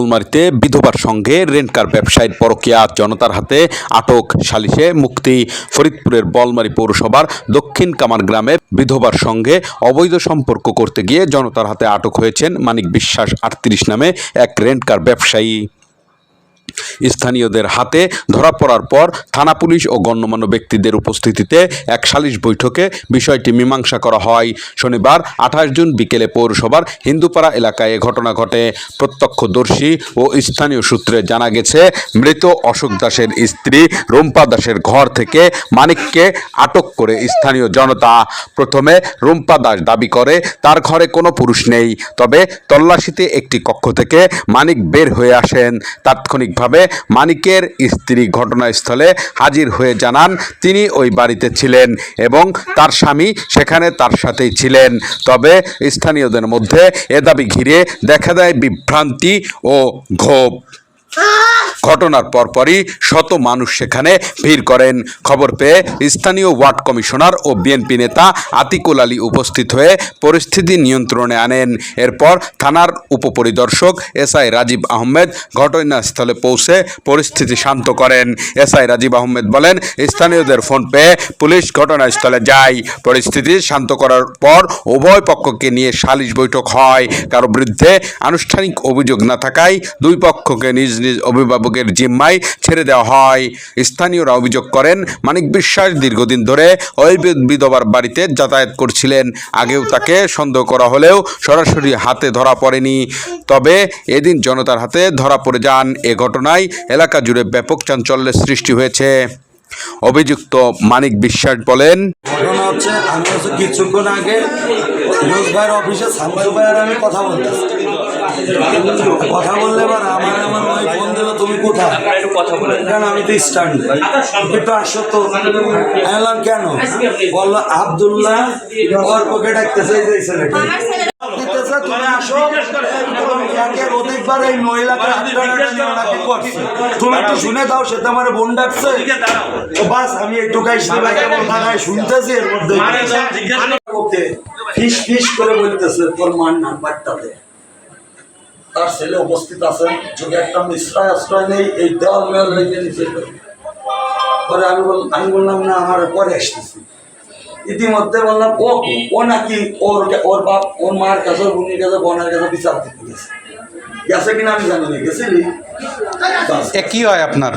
বলমারিতে বিধবার সঙ্গে রেন্টকার ব্যবসায়ীর পরকিয়া, জনতার হাতে আটক সালিশে মুক্তি। ফরিদপুরের বলমারি পৌরসভার দক্ষিণ কামার গ্রামে বিধবার সঙ্গে অবৈধ সম্পর্ক করতে গিয়ে জনতার হাতে আটক হয়েছেন মানিক বিশ্বাস আটত্রিশ নামে এক রেন্টকার ব্যবসায়ী। স্থানীয়দের হাতে ধরা পড়ার পর থানা পুলিশ ও গণ্যমান্য ব্যক্তিদের উপস্থিতিতে এক সালিশ বৈঠকে বিষয়টি মীমাংসা করা হয়। শনিবার, আঠাশ জুন বিকেলে পৌরসভার হিন্দুপাড়া এলাকায় এ ঘটনা ঘটে। প্রত্যক্ষদর্শী ও স্থানীয় সূত্রে জানা গেছে, মৃত অশোক দাসের স্ত্রী রুম্পা দাসের ঘর থেকে মানিককে আটক করে স্থানীয় জনতা। প্রথমে রুম্পা দাস দাবি করে, তার ঘরে কোনো পুরুষ নেই। তবে তল্লাশিতে একটি কক্ষ থেকে মানিক বের হয়ে আসেন। তাৎক্ষণিকভাবে মানিকের স্ত্রী ঘটনাস্থলে হাজির হয়ে জানান তিনি ওই বাড়িতে ছিলেন এবং তার স্বামী সেখানে তার সাথেই ছিলেন। তবে স্থানীয়দের মধ্যে এ দাবি ঘিরে দেখা দেয় বিভ্রান্তি ও ক্ষোভ। ঘটনার পরপরই শত মানুষ সেখানে ভিড় করেন। খবর পেয়ে স্থানীয় ওয়ার্ড কমিশনার ও বিএনপি নেতা আতিকুল আলী উপস্থিত হয়ে পরিস্থিতি নিয়ন্ত্রণে আনেন। এরপর থানার উপপরিদর্শক এসআই রাজীব আহমেদ ঘটনাস্থলে পৌঁছে পরিস্থিতি শান্ত করেন। এসআই রাজীব আহমেদ বলেন, স্থানীয়দের ফোন পেয়ে পুলিশ ঘটনাস্থলে যায়। পরিস্থিতি শান্ত করার পর উভয় পক্ষকে নিয়ে সালিশ বৈঠক হয়। কারও বিরুদ্ধে আনুষ্ঠানিক অভিযোগ না থাকায় দুই পক্ষকে নিজ নিজ অভিভাবকের জিম্মায় ছেড়ে দেওয়া হয়। স্থানীয়রা অভিযোগ করেন, মানিক বিশ্বাস দীর্ঘদিন ধরে ওই বিধবার বাড়িতে যাতায়াত করছিলেন। আগেও তাকে সন্দেহ করা হলেও সরাসরি হাতে ধরা পড়েনি। তবে এদিন জনতার হাতে ধরা পড়ে যান। এ ঘটনায় এলাকা জুড়ে ব্যাপক চাঞ্চল্যের সৃষ্টি হয়েছে। অভিযুক্ত মানিক বিশ্বাস বলেন হচ্ছে কিছুক্ষণ আগে ফিরোজ ভাইয়ের অফিসে ভাইয়ের আমি কথা বলতেছি। কথা বললে এবার আমার আমার ওই ফোন দিল, তুমি কোথায়? কেন আমি তো স্ট্যান্ড একটু আসো তো। বললাম, কেন? বলল, আবদুল্লাহ ওর পকে ডাকতেছে এই যে ছেলেটা দিতেছে, তুমি আসো। এবং একে অধিকবার এই মহিলাকে করছে। তুমি একটু শুনে দাও সে তো আমার বোন ডাকছে। বাস আমি একটু গাইছি শুনতেছি এর মধ্যে ফিস ফিস করে বলতেছে তোর মার নাম্বারটা দে। তার ছেলে উপস্থিত আছে যদি একটা মিশ্রয় আশ্রয় নেই এই দেওয়াল মেয়াল রেখে নিচে পরে আমি বল আমি বললাম না আমার পরে আসতেছি। ইতিমধ্যে বললাম ও ও নাকি ওর ওর বাপ ওর মার কাছে ওর বোনের কাছে বোনের কাছে বিচার দিতে গেছে। গেছে কিনা আমি জানি না গেছিলি। কি হয় আপনার?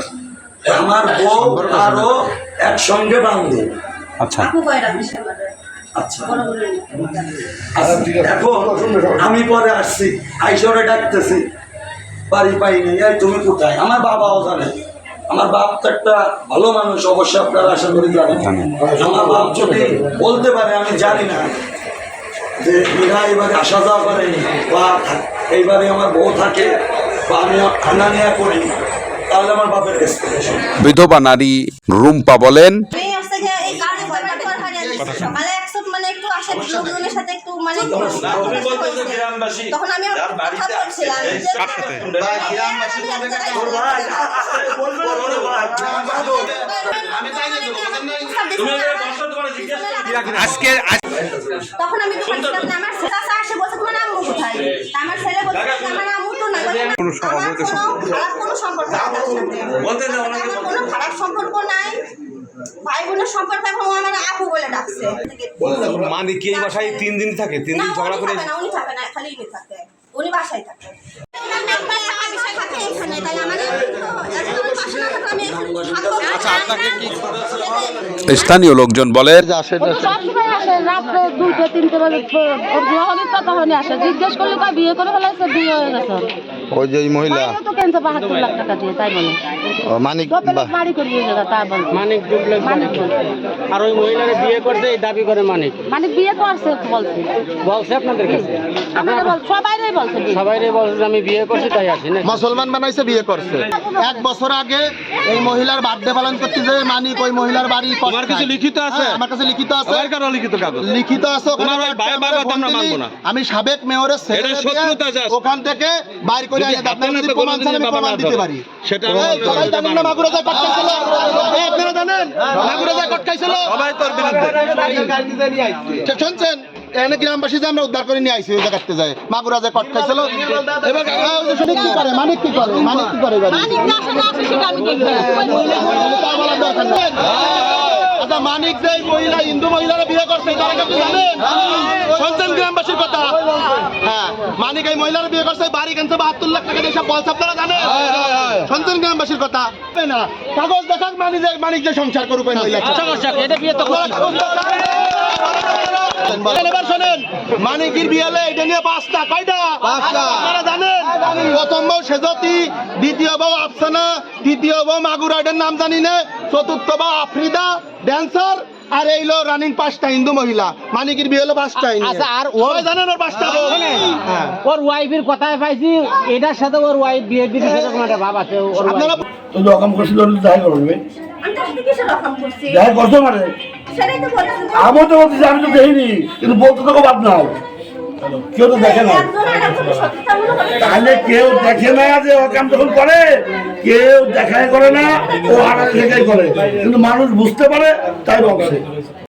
আমার বউ আরও একসঙ্গে বান্ধব। আচ্ছা। আচ্ছা। এখন আমি পরে আসছি। আইসরে ডাকতেছি। বাড়ি পাই নাই তুমি কোথায়? আমার বাবাও জানে। আমার বাপ তো একটা ভালো মানুষ অবশ্যই আপনারা আশা করি জানেন। আমার বাপ যদি বলতে পারে আমি জানি না যে এরা এবারে আসা যাওয়া করে বা এইবারে আমার বউ থাকে বা আমি খানা নেয়া করি তাহলে আমার বাপের কাছ থেকে বিধবা নারী রুম্পা বলেন একটু সাথে একটু মানে তখন আমি কথা বলছিলাম আজকে তখন আমি তো আমার আসে বলছে তোমার আম্মু কোথায়? আমার ছেলে বলছে আমার আম্মু তো নাই কোনো খারাপ কোনো সম্পর্ক নাই। কোনো খারাপ সম্পর্ক নাই। ভাই বোনের সম্পর্ক এখন আমার আপু বলে ডাকছে মানে কি এই বাসায় তিন দিন থাকে তিন দিন ঝগড়া করে না উনি থাকে না খালি ইনি থাকে উনি বাসায় থাকে বিষয় থাকে এখানে তাই আমাদের আচ্ছা আপনাকে কি স্থানীয় লোকজন বলে রাত্রে দুইটা তিনটে বাজে কথা হয়নি আসে জিজ্ঞেস করলে কয় বিয়ে করে ফেলাইছে বিয়ে হয়ে গেছে। ওই যে মহিলা। মানিক মানিক মানিক। আর ওই মহিলাকে বিয়ে করতে এই দাবি করে মানিক। মানে বিয়ে করছে বলছে। বলছে আপনাদের কাছে? সবাইরাই বলছে আমি বিয়ে করছি তাই না মুসলমান বানাইছে বিয়ে করছে। এক বছর আগে এই মহিলার বার্থডে পালন করতে যে মানিক ওই মহিলার বাড়ি তোমার কাছে লিখিত আছে? হ্যাঁ, আমার কাছে লিখিত আছে। লিখিত কাগজ? লিখিত আছে আমরা আমরা। আমি সাবেক মেয়রের আছে। ওখান থেকে বাইর করে যদি আনি যদি প্রমাণ চান আমি প্রমাণ দিতে পারি সেটা সবাই জানেন না মাগুরা যায় কটকাইছিল এই, আপনারা জানেন মাগুরা যায় কটকাইছিল সবাই তোর বিরুদ্ধে শুনছেন এনে গ্রামবাসী যে আমরা উদ্ধার করে নিয়ে আইছি ওই জায়গাতে যায় মাগুরা যে কট খাইছিল এবার হ্যাঁ, শুনি কি করে মানিক কি করে মানিক কি করে। আচ্ছা মানিক যে মহিলা হিন্দু মহিলারা বিয়ে করছে তারা কি আপনি জানেন শুনছেন গ্রামবাসীর কথা হ্যাঁ মানিক এই মহিলারা বিয়ে করছে বাড়ি কিনছে বাহাত্তর লাখ টাকা দিয়ে সব বলছে আপনারা জানেন? শুনছেন গ্রামবাসীর কথা। না? কাগজ দেখাক মানিক যে মানিক যে সংসার করুক ওই মহিলা এটা বিয়ে তো এবার শোনেন মানিকির বিয়ালে এটা নিয়ে পাঁচটা কয়টা? পাঁচটা। আপনারা জানেন? প্রথম বউ সেজতি দ্বিতীয় বউ আফসানা তৃতীয় বউ মাগুরা এটার নাম জানি না চতুর্থ বউ আফ্রিদা ড্যান্সার আর এই লো রানিং পাঁচটা হিন্দু মহিলা। মানিকির বিয়ে হলো পাঁচটা আচ্ছা, আর ওর- জানেন ওর পাঁচটা হ্যাঁ। ওর ওয়াইফের কথায় পাইছি এটার সাথে ওর ওয়াইফ বিয়ে দিতে সেরকম একটা ভাব আছে আপনারা তো রকম করছিল তাই করবে আমি তো বলতেছি আমি তো বলছি আমি তো দেখিনি। কিন্তু বলতে তো বাদ নাই কেউ তো দেখে না তাহলে কেউ দেখে না যে অকাম কাম যখন করে, কেউ দেখাই করে না, ও আর দেখাই করে। কিন্তু মানুষ বুঝতে পারে, তাই বলছে।